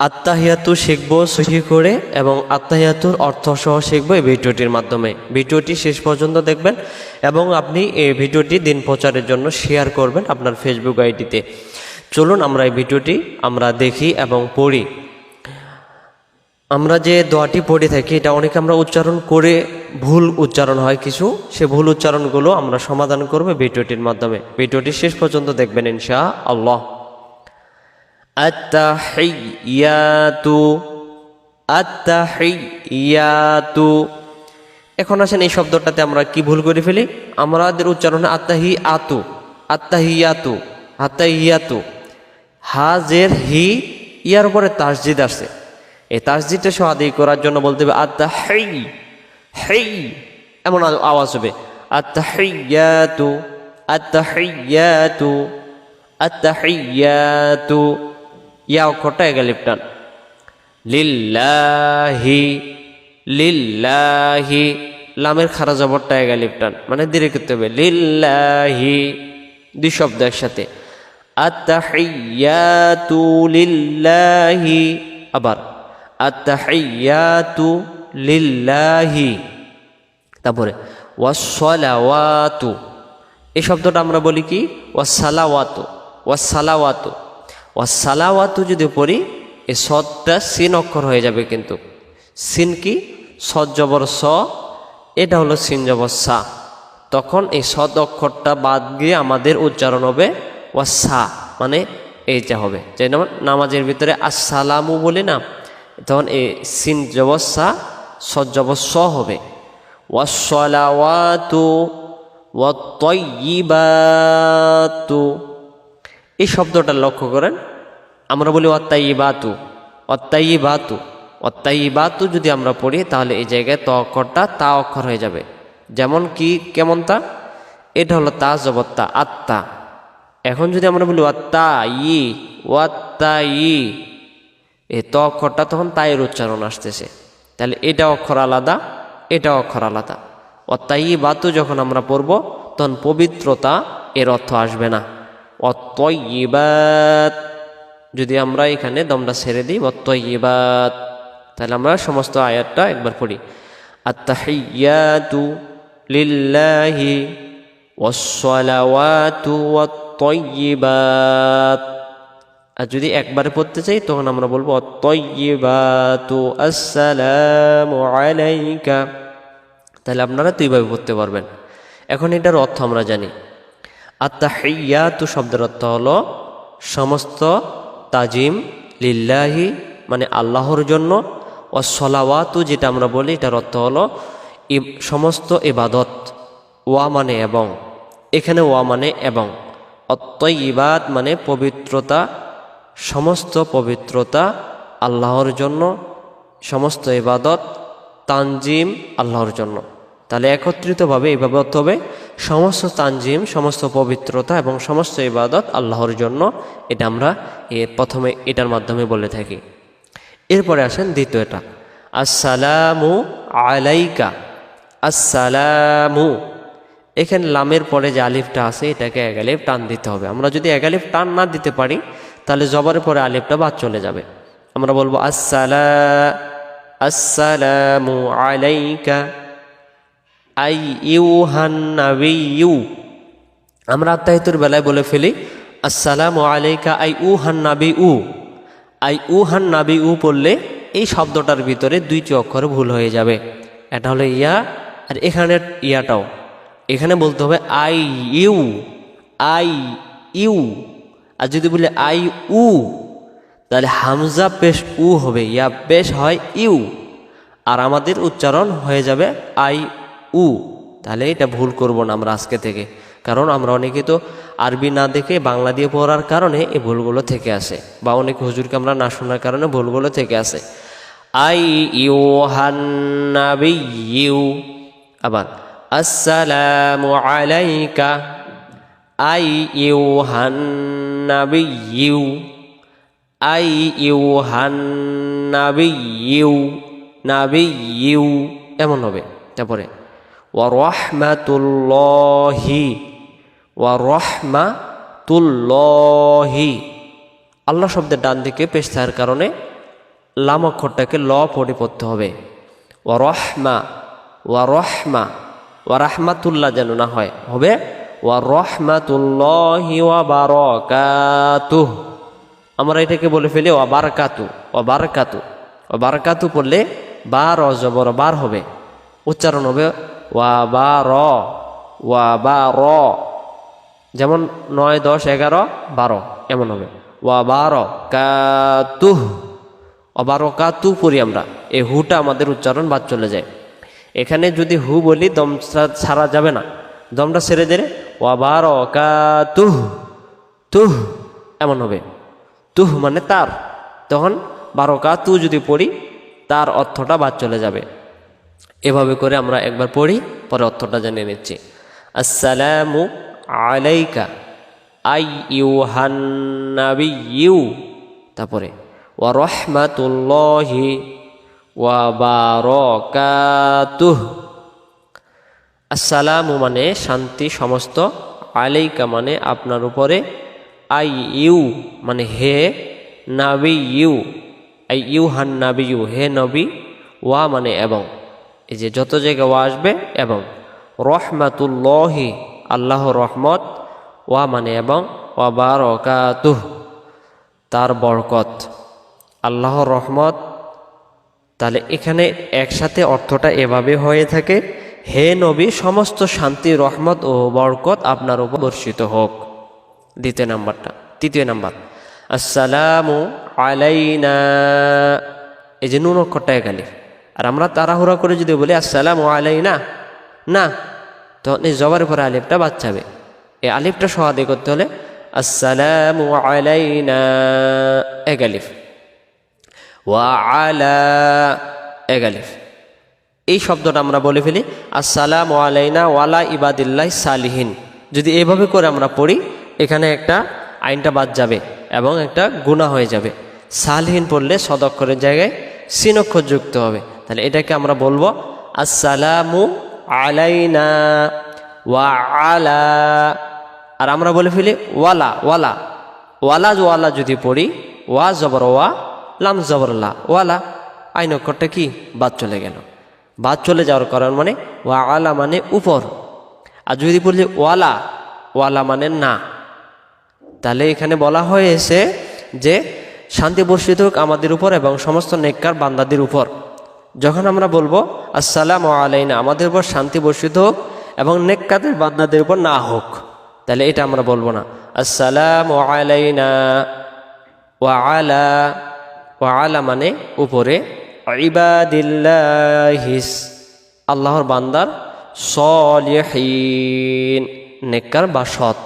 আত্মাহিয়াতু শিখব সহি করে এবং আত্মাহিয়াতুর অর্থ সহ শিখব এই ভিডিওটির মাধ্যমে। ভিডিওটি শেষ পর্যন্ত দেখবেন এবং আপনি এই ভিডিওটি দিন প্রচারের জন্য শেয়ার করবেন আপনার ফেসবুক আইডিতে। চলুন আমরা এই ভিডিওটি আমরা দেখি এবং পড়ি। আমরা যে দোয়াটি পড়ে থাকি, এটা অনেকে আমরা উচ্চারণ করে ভুল উচ্চারণ হয় কিছু, সে ভুল উচ্চারণগুলো আমরা সমাধান করব ভিডিওটির মাধ্যমে। ভিডিওটি শেষ পর্যন্ত দেখবেন ইনশা আল্লাহ আত্তাহিয়াতু আত্তাহিয়াতু। এখন আসেন এই শব্দটাতে আমরা কি ভুল করে ফেলি? আমাদের উচ্চারণে আত্তাহি আতু আত্তাহিয়াতু আত্তাহিয়াতু। হাজের হি, ইয়ার উপরে তাসজিদ আসছে এই তাসজিদটা সহ আদায় করার জন্য বলতে হবে আত্মা হেই হেই এমন আওয়াজ হবে। আত্মা হেইয়াতু আত্মা হেইয়াতু আত্মা হেইয়াতু ইয়া অক্ষরটা এগালিপ টান লিল্লাহি লিল্লাহি, লামের খারা জবরটা এগালিপ টান মানে ধীরে করতে হবে। লিল্লাহি, দুই শব্দ একসাথে। আত্তাহিয়াতু লিল্লাহি, আবার। আত্তাহিয়াতু লিল্লাহি। তারপরে ওয়াসলাওয়াতু এই শব্দটা আমরা বলি কি? ওয়াসালাওয়াতু ওয়াসালাওয়াতু ওয়াসালাওয়াতু যদি পড়ি এই সদটা সিন অক্ষর হয়ে যাবে কিন্তু। সিন কি? সদ জবর স, এটা হলো সিন জবর সা। তখন এই সদ অক্ষরটা বাদ গিয়ে আমাদের উচ্চারণ হবে ওয়াসা মানে এইটা হবে। যে নামাজের ভিতরে আসসালামু বলি না, তখন এই সিন জবসা সদ স হবে। ওয়াসলাওয়াতু ওয়াত্তাইয়িবাতু এই শব্দটা লক্ষ্য করেন। আমরা বলি অত্তাইবাতু। অত্তাইবাতু। অত্তাইবাতু যদি আমরা পড়ি, তাহলে এই জায়গায় ত অক্ষরটা তা অক্ষর হয়ে যাবে। যেমন কি, কেমন তা? এটা হলো তা জবত্তা আত্মা। এখন যদি আমরা বলি ওয়াত্তা ই ওয়াত্তা ই এই ত অক্ষরটা তখন তাইয়ের উচ্চারণ আসতেছে। তাহলে এটা অক্ষর আলাদা, এটা অক্ষর আলাদা। অত্যায়ী বাতু যখন আমরা পড়ব, তখন পবিত্রতা এর অর্থ আসবে না। অত্যইবাত যদি আমরা এখানে দমটা ছেড়ে দিই অত্যইবাত তাহলে আমরা সমস্ত আয়াতটা একবার পড়ি। আত্তাহিয়াতু লিল্লাহি ওয়াসসালাওয়াতু আর যদি একবারে পড়তে চাই, তখন আমরা বলব অত্যইবাতু আসসালামু আলাইকা। তাহলে আপনারা দুইভাবে পড়তে পারবেন। এখন এটার অর্থ আমরা জানি। আত্মাহিয়াতু শব্দের অর্থ হলো সমস্ত তাজিম লিল্লাহি মানে আল্লাহর জন্য, ও সলাওয়াতু যেটা আমরা বলি, এটার অর্থ হলো সমস্ত ইবাদত, ওয়া মানে এবং। এখানে ওয়া মানে এবং। অত্যইবাদ মানে পবিত্রতা, সমস্ত পবিত্রতা আল্লাহর জন্য, সমস্ত ইবাদত তানজিম আল্লাহর জন্য। তাহলে একত্রিতভাবে এইভাবে অর্থ হবে সমস্ত তানজিম, সমস্ত পবিত্রতা এবং সমস্ত ইবাদত আল্লাহর জন্য। এটা আমরা এ প্রথমে এটার মাধ্যমে বলে থাকি। এরপরে আসেন দ্বিতীয়টা। আসসালামু আলাইকা। আসসালামু। এখানে লামের পরে যে আলিফটা আছে, এটাকে এক আলিফ টান দিতে হবে। আমরা যদি এক আলিফ টান না দিতে পারি, তাহলে জবরের পরে আলিফটা বাদ চলে যাবে। আমরা বলব আসসালা আসসালামু আলাইকা। আই ইউহান নাবিয়ু আমরা আত্মাহিতুর বেলায় বলে ফেলি, আসসালামু আলাইকা আই উ হান নাবি উ আই উ হান নাবি উ পড়লে এই শব্দটার ভিতরে দুইটি অক্ষর ভুল হয়ে যাবে। এটা হলো ইয়া আর এখানের ইয়াটাও। এখানে বলতে হবে আই ইউ আই ইউ আর যদি বলে আই উ তাহলে হামজা পেশ উ হবে। ইয়া পেশ হয় ইউ। আর আমাদের উচ্চারণ হয়ে যাবে আই উ, তাহলে এটা ভুল করব না আমরা আজকে থেকে। কারণ আমরা অনেকে তো আরবি না দেখে বাংলা দিয়ে পড়ার কারণে এই ভুলগুলো থেকে আসে বা অনেক হুজুরকে আমরা না শোনার কারণে ভুলগুলো থেকে আসে। আই ইউ হান্নাবি ইউ আবার, আসসালামু আলাইকা। আই ইউ হান্নাবি ইউ আই ইউ হান নাবি ইউ নাবি ইউ এমন হবে। তারপরে ওয়া রহমাতুল্লাহি ওয়া রহমাতুল্লাহি আল্লাহ শব্দের ডান দিকে পেশ কারণে লাম অক্ষরটাকে ল পড়ে পড়তে হবে। ও রহমা ওয়া রহমা ওয়া রাহমাতুল্লাহ যেন না হয়, হবে ওয়া রহমাতুল্লাহি ওয়া বারাকাতুহ আমরা এটাকে বলে ফেলি ওয়া বারাকাতু ওয়া বারাকাতু ওয়া বারাকাতু পড়লে বার অজবর বার হবে, উচ্চারণ হবে ওয়া বা র র যেমন নয়, দশ, এগারো, বারো, এমন হবে। ওয়া বারো কাতুহ অবারো কাতু পড়ি আমরা। এই হুটা আমাদের উচ্চারণ বাদ চলে যায়। এখানে যদি হু বলি, দম ছাড়া যাবে না। দমটা ছেড়ে দিলে ওয়া বারো কাতুহ তুহ, এমন হবে। তুহ মানে তার। তখন বারো কাতু যদি পড়ি, তার অর্থটা বাদ চলে যাবে। এভাবে করে আমরা একবার পড়ি, পরে অর্থটা জানিয়ে নিচ্ছি। আসসালামু আলাইকা আই ইউ হান্নাবি ইউ তারপরে, ওয়া রহমাতুল্লাহি ওয়া বারাকাতুহ। আসসালামু মানে শান্তি, সমস্ত। আলাইকা মানে আপনার উপরে। আই ইউ মানে হে নাবি ইউ আই ইউ হান নাবি ইউ হে নবী। ওয়া মানে এবং। এই যে যত জায়গায় ওয়া আসবে এবং রহমাতুল্লাহি আল্লাহ রহমত, ওয়া মানে এবং ওয়া বারকাতুহ, তার বরকত। আল্লাহর রহমত, তাহলে এখানে একসাথে অর্থটা এভাবে হয়ে থাকে, হে নবী, সমস্ত শান্তি, রহমত ও বরকত আপনার উপর বর্ষিত হোক। দ্বিতীয় নাম্বারটা, তৃতীয় নাম্বার। আসসালামু আলাইনা, এই যে নুন অক্ষরটা এখানে। আর আমরা তাড়াহুড়া করে যদি বলি, আসসালামু আলাইনা, না না তখন এই জবারের পরে আলিফটা বাচ্চাবে। এই আলিফটা সহাদে করতে হলে, আসসালামু আলাইনা, এক আলিফ। ওয়া আলা, এক আলিফ। এই শব্দটা আমরা বলে ফেলি, আসসালাম আলাইনা ওয়ালা ইবাদিল্লাহ সালিহিন। যদি এভাবে করে আমরা পড়ি, এখানে একটা আইনটা বাদ যাবে এবং একটা গুণা হয়ে যাবে। সালহীন পড়লে সদক্ষরের জায়গায় সিনক্ষর যুক্ত হবে। তাহলে এটাকে আমরা বলব, আসসালামু আলাইনা ওয়া আলা। আর আমরা বলে ফেলি, ওয়ালা ওয়ালা। ওয়ালা ওয়ালা যদি পড়ি, ওয়া জবর, ওয়া লাম জবরলা ওয়ালা, আইন অক্ষরটা কি? বাদ চলে গেল। বাদ চলে যাওয়ার কারণ মানে ওয়া আলা মানে উপর। আর যদি বলি, ওয়ালা ওয়ালা মানে না। তাহলে এখানে বলা হয়েছে যে, শান্তি বর্ষিত হোক আমাদের উপর এবং সমস্ত নেককার বান্দাদের উপর। যখন আমরা বলব, আসসালাম আলাইনা আমাদের উপর শান্তি বর্ষিত হোক এবং নেককাদের বান্দাদের উপর না হোক, তাহলে এটা আমরা বলব না। আসসালাম আলাইনা ওয়া আলা ওয়া আলা মানে উপরে, ইবাদিল্লাহিস আল্লাহর বান্দার সলিহীন, নেককার বা সৎ।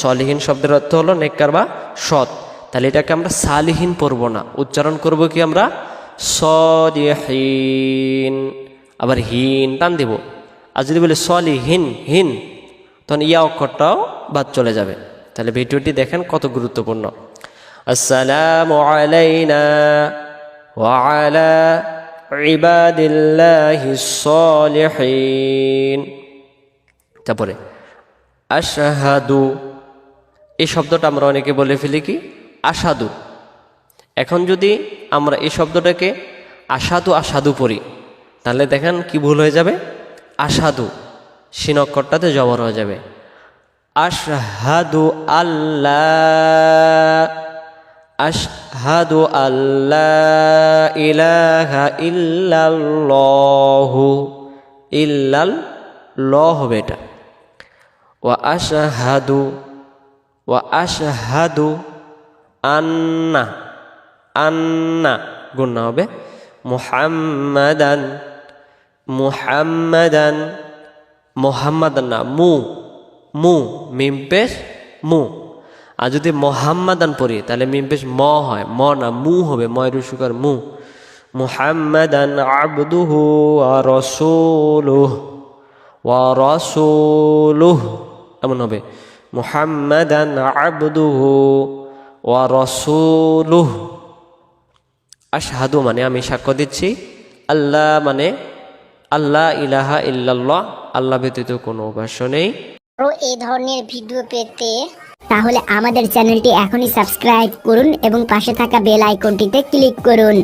সলিহীন শব্দের অর্থ হলো নেককার বা সৎ। তাহলে এটাকে আমরা সালিহীন পড়ব না। উচ্চারণ করব কি আমরা? সলিহীন আবার হিন টান দিব আর যদি বলি সলিহীন হিন তখন ইয়া অক্ষরটাও বাদ চলে যাবে তাহলে ভিডিওটি দেখেন কত গুরুত্বপূর্ণ আসসালামু আলাইনা وعلى عباد الله الصالحين তারপরে আশাহাদু এই শব্দটা আমরা অনেকে বলে ফেলি কি আসাদু এখন যদি আমরা এই শব্দটাকে আসাদু আসাদু পড়ি, তাহলে দেখেন কি ভুল হয়ে যাবে? আসাদু সিনক্ষরটাতে জবর হয়ে যাবে। আশহাদু আল্লাহ আশহাদু আল্লাহ ইলাহা ইল্লাল্লাহু ইল্লাল ল হবে এটা। ওয়া আশহাদু ওয়া আশহাদু আন্না। আন্না, গুণা হবে মুহাম্মাদান মুহাম্মাদান, মোহাম্মদান না, মু মু, মিম পেশ, মু। আর যদি মোহাম্মদান পড়ি, তাহলে মিম পেশ ম হয়, ম না, মু হবে ময় রুসুকার মু। মুহাম্মাদান আবদুহু রসুলুহ, ওয়া রসুলুহ, এমন হবে। মুহাম্মাদান আবদুহু ওয়া রসুলুহ। আশহাদু মানে আমি সাক্ষ্য দিচ্ছি। আল্লাহ মানে আল্লাহ ইলাহা ইল্লাল্লাহ, আল্লাহ ব্যতীত কোনো উপাস্য নেই। আরও এই ধরনের ভিডিও পেতে তাহলে আমাদের চ্যানেলটি এখনই সাবস্ক্রাইব করুন এবং পাশে থাকা বেল আইকনটিতে ক্লিক করুন।